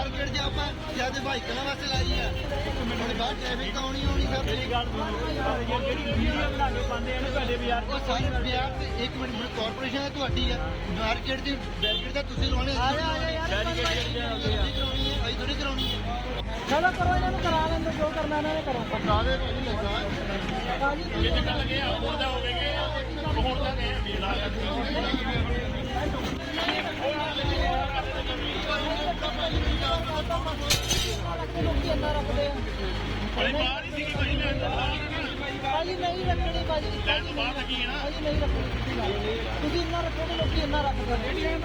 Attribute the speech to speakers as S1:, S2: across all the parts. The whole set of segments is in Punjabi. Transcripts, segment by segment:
S1: ਮਾਰਕੀਟ 'ਚ ਆਪਾਂ ਜਿਆਦੇ ਬਾਈਕਾਂ ਵਾਸਤੇ ਲਾਈ ਆ ਹੁਣ ਬਾਹਰ ਟ੍ਰੈਫਿਕ ਤਾਂ ਆਉਣੀ ਆਉਣੀ ਸਰ
S2: ਮੇਰੀ ਗੱਲ ਸੁਣੋ ਜਿਹੜੀ ਵੀਡੀਓ ਬਣਾ ਕੇ ਪਾਉਂਦੇ ਆ ਨਾ ਤੁਹਾਡੇ ਬਾਜ਼ਾਰ
S1: ਉਹ ਸਾਰੇ ਬਿਆਰ ਤੇ ਇੱਕ ਮਿੰਟ ਹੁਣ ਕਾਰਪੋਰੇਸ਼ਨ ਹੈ ਤੁਹਾਡੀ ਆ। ਮਾਰਕੀਟ ਦੀ ਬੈਰੀਕੇਡ ਤਾਂ ਤੁਸੀਂ ਲਾਉਣੇ ਆ ਅਸੀਂ ਥੋੜੀ ਕਰਾਉਣੀ ਹੈ
S3: ਚਲੋ ਕਰੋ ਇਹਨਾਂ ਨੂੰ ਕਰਾ ਲੈਂਦੇ ਜੋ ਕਰਨਾ ਇਹਨਾਂ ਨੇ ਕਰੋ।
S1: ਬਤਾ ਦੇ ਭਾਜੀ ਲੱਗਾ
S3: ਕਾਜੀ
S2: ਜਿੱਥੇ ਗੱਲ ਗਏ ਆ ਹੁਣ ਦਾ ਹੋ ਗਏ। ਹੁਣ ਦਾ ਗਏ ਵੀਰ ਆ
S3: ਲੋਕੀ ਇੰਨਾ ਰੱਖਦੇ ਆ
S2: ਬੜੀ ਬਾਹਰ ਹੀ ਸੀਗੀ ਭਾਈ ਲੈਣ ਤੋਂ ਬਾਹਰ ਨਾ
S3: ਬਾਜੀ ਨਹੀਂ ਰੱਖਣੀ ਬਾਜੀ
S2: ਲੈਣ ਤੋਂ ਬਾਹਰ ਲੱਗੀ ਹੈ ਨਾ
S3: ਬਾਜੀ ਨਹੀਂ ਰੱਖਣੀ ਤੁਸੀਂ ਇੰਨਾ ਰੱਖੋਗੇ ਲੋਕੀ ਇੰਨਾ ਰੱਖਦੇ ਨੇ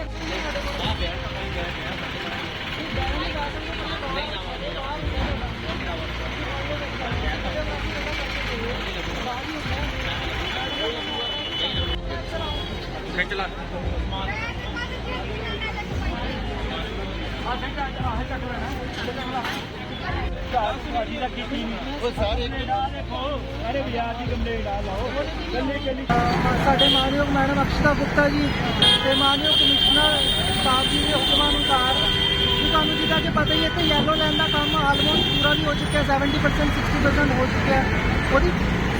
S2: ਖਿੱਚ ਲਾ। ਸਾਡੀ ਦਾ ਕੀਤੀ ਨਹੀਂ
S1: ਉਹ ਸਾਰੇ
S2: ਆ ਦੇਖੋ ਅਰੇ ਬਾਜ਼ਾਰ ਦੀ ਕੰਪਲੇਂਟ ਆ ਲਾਓ ਕੱਲੇ ਕੱਲੇ
S3: ਸਾਡੇ ਮਾਨਯੋਗ ਮੈਡਮ ਅਕਸ਼ਤਾ ਗੁਪਤਾ ਜੀ ਤੇ ਮਾਨਯੋਗ ਕਮਿਸ਼ਨਰ ਸਾਹਿਬ ਜੀ ਦੇ ਹੁਕਮਾਂ ਅਨੁਸਾਰ ਜੀ ਤੁਹਾਨੂੰ ਜਿੱਦਾਂ ਕਿ ਪਤਾ ਹੀ ਹੈ ਕਿ ਯੈਲੋ ਲਾਈਨ ਦਾ ਕੰਮ ਆਲਮੋਸਟ ਪੂਰਾ ਵੀ ਹੋ ਚੁੱਕਿਆ ਹੈ 70% 60% ਹੋ ਚੁੱਕਿਆ। ਉਹਦੀ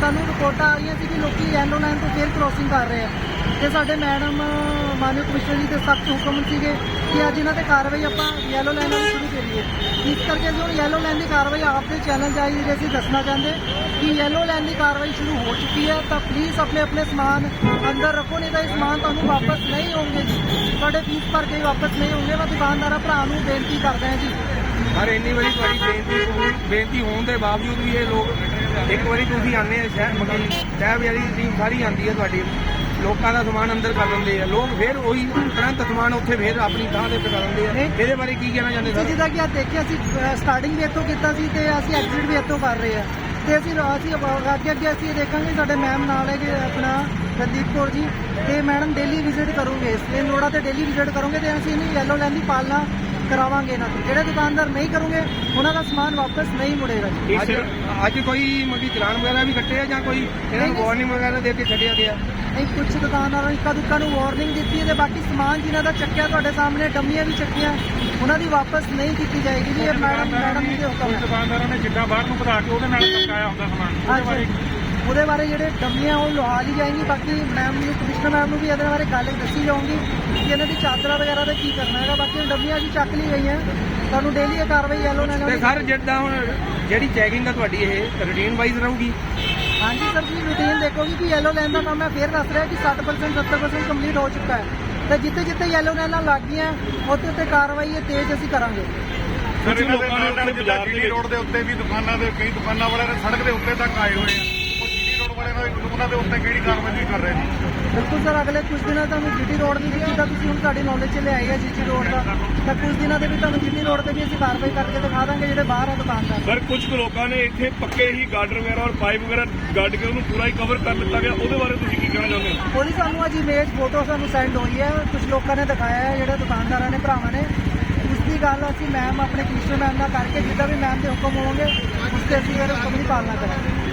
S3: ਸਾਨੂੰ ਰਿਪੋਰਟਾਂ ਆ ਰਹੀਆਂ ਸੀ ਕਿ ਲੋਕੀ ਯੈਲੋ ਲਾਈਨ ਤੋਂ ਫੇਰ ਕ੍ਰੋਸਿੰਗ ਕਰ ਰਹੇ ਆ। ਤੇ ਸਾਡੇ ਮੈਡਮ, ਮਾਨਯੋਗ ਕਮਿਸ਼ਨਰ ਜੀ ਦੇ ਸਖਤ ਹੁਕਮ ਸੀਗੇ ਕਿ ਅੱਜ ਇਹਨਾਂ ਤੇ ਕਾਰਵਾਈ ਆਪਾਂ ਯੈਲੋ ਲਾਈਨ ਨਾਲ ਸ਼ੁਰੂ ਕਰੀਏ। ਇਸ ਕਰਕੇ ਅਸੀਂ ਹੁਣ ਯੈਲੋ ਲਾਈਨ ਦੀ ਕਾਰਵਾਈ ਆਪਦੇ ਚੈਨਲ ਜਾਈ ਜਿਹੜੇ ਅਸੀਂ ਦੱਸਣਾ ਚਾਹੁੰਦੇ ਕਿ ਯੈਲੋ ਲਾਈਨ ਦੀ ਕਾਰਵਾਈ ਸ਼ੁਰੂ ਹੋ ਚੁੱਕੀ ਹੈ, ਤਾਂ ਪਲੀਜ਼ ਆਪਣੇ ਆਪਣੇ ਸਮਾਨ ਅੰਦਰ ਰੱਖੋ, ਨਹੀਂ ਤਾਂ ਇਹ ਸਮਾਨ ਤੁਹਾਨੂੰ ਵਾਪਸ ਨਹੀਂ ਹੋਣਗੇ ਜੀ। ਤੁਹਾਡੇ ਫੀਸ ਭਰ ਕੇ ਵਾਪਸ ਨਹੀਂ ਹੋਣਗੇ ਮੈਂ ਦੁਕਾਨਦਾਰਾਂ ਭਰਾ ਨੂੰ ਬੇਨਤੀ ਕਰਦਾ ਹਾਂ ਜੀ।
S4: ਪਰ ਇੰਨੀ ਵਾਰੀ ਤੁਹਾਡੀ ਬੇਨਤੀ ਬੇਨਤੀ ਹੋਣ ਦੇ ਬਾਵਜੂਦ ਵੀ ਇਹ ਲੋਕ ਇੱਕ ਵਾਰੀ ਤੁਸੀਂ ਆਨੇ ਸ਼ਹਿਰ, ਮਤਲਬ ਸ਼ਹਿਰ ਵਾਲੀ ਟੀਮ ਸਾਰੀ ਆਂਦੀ ਹੈ ਤੁਹਾਡੀ। ਲੋਕਾਂ ਦਾ ਸਮਾਨ ਅੰਦਰ ਕਰ ਦਿੰਦੇ ਆ। ਲੋਕ ਫਿਰ ਉਹੀ ਤੁਰੰਤ ਸਮਾਨ ਉੱਥੇ ਫਿਰ ਆਪਣੀ ਥਾਂ ਤੇ ਟਿਕਾ ਦਿੰਦੇ ਆ। ਇਹਦੇ ਬਾਰੇ ਕੀ ਕਹਿਣਾ ਚਾਹੁੰਦੇ ਸਰ?
S3: ਜਿੱਦਾਂ ਕਿ ਆ ਦੇਖਿਆ ਸੀ ਸਟਾਰਟਿੰਗ ਵੀ ਇੱਥੋਂ ਕੀਤਾ ਸੀ ਤੇ ਅਸੀਂ ਐਗਜ਼ਿਟ ਵੀ ਇੱਥੋਂ ਕਰ ਰਹੇ ਆ। ਤੇ ਅਸੀਂ ਅਬ- ਅੱਗੇ ਅੱਗੇ ਅਸੀਂ ਦੇਖਾਂਗੇ ਸਾਡੇ ਮੈਮ ਨਾਲ ਹੈਗੇ ਆਪਣਾ ਰਣਦੀਪ ਕੌਰ ਜੀ। ਤੇ ਮੈਡਮ ਡੇਲੀ ਵਿਜ਼ਿਟ ਕਰੋਗੇ। ਇਸ ਲੋੜਾ ਤੇ ਡੇਲੀ ਵਿਜ਼ਿਟ ਕਰੋਗੇ ਤੇ ਅਸੀਂ ਇਹਨੂੰ ਯੈਲੋ ਲਾਈਨ ਦੀ ਪਾਲਣਾ ਕਰਾਵਾਂਗੇ ਇਹਨਾਂ ਤੋਂ। ਜਿਹੜੇ ਦੁਕਾਨਦਾਰ ਨਹੀਂ ਕਰੋਗੇ ਉਹਨਾਂ ਦਾ ਸਮਾਨ ਵਾਪਸ ਨਹੀਂ ਮੁੜੇਗਾ ਜੀ।
S4: ਅੱਜ ਅੱਜ ਕੋਈ ਮਗੀ ਚਲਾਨ ਵਗੈਰਾ ਵੀ ਕੱਟੇ ਆ ਜਾਂ ਕੋਈ ਇਹਨਾਂ ਨੂੰ। ਵਾਰਨਿੰਗ ਵਗੈਰਾ ਦੇ ਕੇ ਛੱਡਿਆ ਗਿਆ?
S3: ਨਹੀਂ ਕੁਝ ਦੁਕਾਨਦਾਰਾਂ ਨੂੰ ਇੱਕਾ ਦੁੱਕਾ ਨੂੰ ਵਾਰਨਿੰਗ ਦਿੱਤੀ ਹੈ ਤੇ ਬਾਕੀ ਸਮਾਨ ਜਿਨ੍ਹਾਂ ਦਾ ਚੱਕਿਆ ਤੁਹਾਡੇ ਸਾਹਮਣੇ ਡੰਮੀਆਂ ਵੀ ਚੱਕੀਆਂ ਉਹਨਾਂ ਦੀ ਵਾਪਸ ਨਹੀਂ ਕੀਤੀ ਜਾਏਗੀ ਜੀ ਇਹ ਮੈਡਮ ਮੈਡਮ ਦੇ ਹੁਕਮ ਹੈ।
S2: ਦੁਕਾਨਦਾਰਾਂ ਨੇ ਜਿੱਦਾਂ ਬਾਹਰ ਨੂੰ ਵਧਾ ਕੇ ਉਹਦੇ ਨਾਲ ਚਮਕਾਇਆ ਹੁੰਦਾ ਸਮਾਨ
S3: ਹਾਂਜੀ। ਉਹਦੇ ਬਾਰੇ ਜਿਹੜੇ ਡੰਮੀਆਂ ਉਹ ਲੁਹਾ ਲਈ ਜਾਏਗੀ ਬਾਕੀ ਮੈਮ ਨੂੰ ਕਮਿਸ਼ਨਰ ਮੈਮ ਨੂੰ ਵੀ ਇਹਦੇ ਬਾਰੇ ਗੱਲ ਦੱਸੀ ਜਾਊਗੀ ਕਿ ਇਹਨਾਂ ਦੀ ਚਾਦਰਾ ਵਗੈਰਾ ਦਾ ਕੀ ਕਰਨਾ ਹੈਗਾ। ਬਾਕੀ ਡੰਮੀਆਂ ਜੀ ਚੱਕ ਲਈ ਗਈਆਂ ਤੁਹਾਨੂੰ ਡੇਲੀ ਇਹ ਕਾਰਵਾਈ ਯੈਲੋ ਨਾਲ
S4: ਤੇ ਸਰ ਜਿੱਦਾਂ ਹੁਣ ਜਿਹੜੀ ਚੈਕਿੰਗ ਆ ਤੁਹਾਡੀ ਇਹ ਰੂਟੀਨ ਵਾਈਜ਼ ਰਹੂਗੀ?
S3: ਹਾਂਜੀ ਸਰ ਜੀ ਰੂਟੀਨ ਦੇਖੋਗੇ ਕਿ ਯੈਲੋ ਲਾਈਨ ਦਾ ਕੰਮ ਮੈਂ ਫੇਰ ਦੱਸ ਰਿਹਾ ਕਿ 60% 70% ਕੰਪਲੀਟ ਹੋ ਚੁੱਕਾ ਹੈ। ਤੇ ਜਿੱਥੇ ਜਿੱਥੇ ਯੈਲੋ ਲਾਈਨਾਂ ਲੱਗ ਗਈਆਂ ਉੱਥੇ ਉੱਥੇ ਕਾਰਵਾਈ ਇਹ ਤੇਜ਼ ਅਸੀਂ ਕਰਾਂਗੇ।
S5: ਸਰ ਇਹਨਾਂ ਦੇ ਨਾਲ ਨਾਲ ਜਿੱਦਾਂ ਜੀਟੀ ਰੋਡ ਦੇ ਉੱਤੇ ਵੀ ਦੁਕਾਨਾਂ ਦੇ ਕਈ ਦੁਕਾਨਾਂ ਵਾਲਿਆਂ ਨੇ ਸੜਕ ਦੇ ਉੱਤੇ ਤੱਕ ਆਏ ਹੋਏ ਆ। ਉਹ ਜੀਟੀ ਰੋਡ ਵਾਲਿਆਂ ਨਾਲ ਉਹਨਾਂ ਦੇ ਉੱਤੇ ਕਿਹੜੀ ਕਾਰਵਾਈ ਨਹੀਂ ਕਰ ਰਹੇ ਜੀ
S3: ਬਿਲਕੁਲ ਸਰ ਅਗਲੇ ਕੁਝ ਦਿਨਾਂ ਤੁਹਾਨੂੰ ਜੀਟੀ ਰੋਡ ਦੀ ਵੀ ਜਿੱਦਾਂ ਤੁਸੀਂ ਹੁਣ ਤੁਹਾਡੀ ਨੌਲੇਜ 'ਚ ਲਿਆਈ ਹੈ ਜੀਟੀ ਰੋਡ ਦਾ। ਤਾਂ ਕੁਝ ਦਿਨਾਂ ਦੇ ਵੀ ਤੁਹਾਨੂੰ ਜੀਟੀ ਰੋਡ ਤੇ ਵੀ ਅਸੀਂ ਕਾਰਵਾਈ ਕਰਕੇ ਦਿਖਾ ਦਾਂਗੇ ਜਿਹੜੇ ਬਾਹਰ ਆ ਦੁਕਾਨਦਾਰ।
S2: ਸਰ ਕੁਝ ਕੁ ਲੋਕਾਂ ਨੇ ਇੱਥੇ ਪੱਕੇ ਹੀ ਗਾਰਡਰ ਵਗੈਰਾ ਔਰ ਪਾਈਪ ਵਗੈਰਾ ਗੱਡ ਕੇ ਉਹਨੂੰ ਪੂਰਾ ਹੀ ਕਵਰ ਕਰ ਲਿੱਤਾ ਗਿਆ। ਉਹਦੇ ਬਾਰੇ ਤੁਸੀਂ ਕੀ ਕਹਿਣਾ ਚਾਹੁੰਦੇ ਹੋ?
S3: ਉਹਦੀ ਸਾਨੂੰ ਅੱਜ ਇਮੇਜ ਫੋਟੋ ਸਾਨੂੰ ਸੈਂਡ ਹੋਈ ਹੈ। ਕੁਝ ਲੋਕਾਂ ਨੇ ਦਿਖਾਇਆ ਹੈ ਜਿਹੜੇ ਦੁਕਾਨਦਾਰਾਂ ਨੇ ਭਰਾਵਾਂ ਨੇ। ਉਸ ਦੀ ਗੱਲ ਅਸੀਂ ਮੈਮ ਆਪਣੇ ਕਮਿਸ਼ਨਰ ਮੈਮ ਨਾਲ ਕਰਕੇ ਜਿੱਦਾਂ ਵੀ ਮੈਮ ਦੇ ਹੁਕਮ ਹੋਣਗੇ ਉਸ ਤੇ ਅਸੀਂ ਫਿਰ ਦੀ ਪਾਲਣਾ ਕਰਾਂਗੇ।